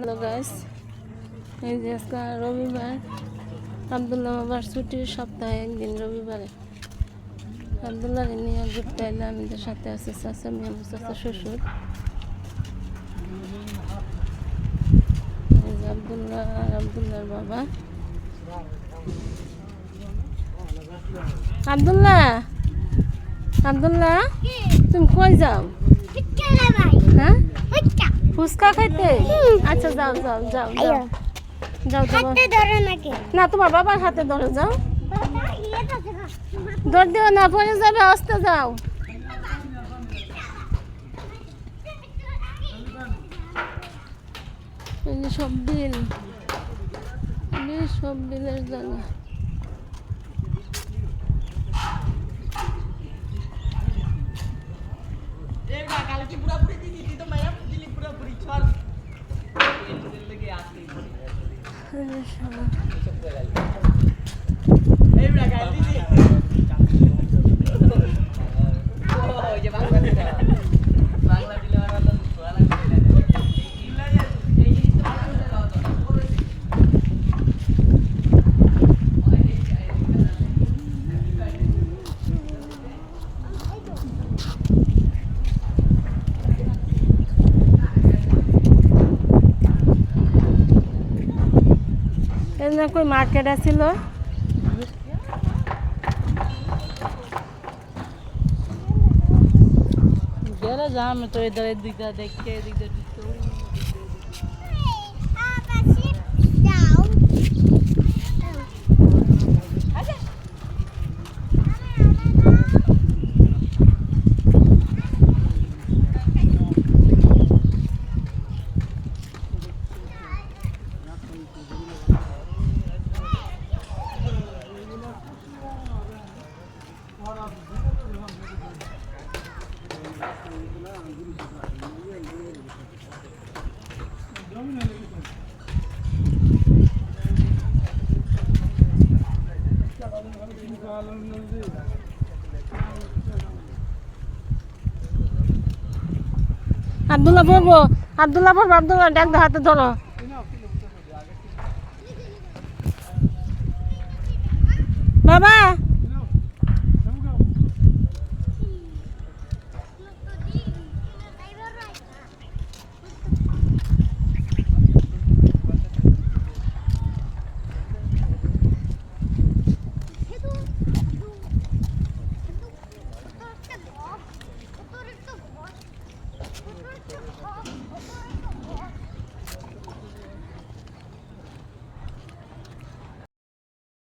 Hello guys এই যে আজকে রবিবার। আবদুল্লাহ বাবার ছুটির সপ্তাহে একদিন রবিবারে। আবদুল্লাহ নিয়ে ঘুরতে আমাদের সাথে আছে চাচা শ্বশুর। আবদুল্লাহ আর আবদুল্লাহর বাবা। আবদুল্লাহ! আবদুল্লাহ তুমি কই যাও? হ্যাঁ? ফুচকা খাইতে? আচ্ছা যাও যাও যাও যাও। যাও যাও। না তোমার বাবার হাতে ধরে যাও। দৌড় দিও না পরে যাবে আসতে যাও। সব বিল। বিল সব বিলের জায়গা এই যে সব এই বড়া গাল দিদি ওই যে বাংলা দিলে বাংলা দিলে আর হলো বাংলা দিলে এই জিনিসটা বাংলা দিলে এই না কই মার্কেট আছিল। গেলে যাম তো এদের দিকটা দেখতে এদিকটা দেখতে আব্দুল্লাহ বলব আব্দুল্লাহ বলব আব্দুল্লাহ ডাক হাতে ধরো। বাবা!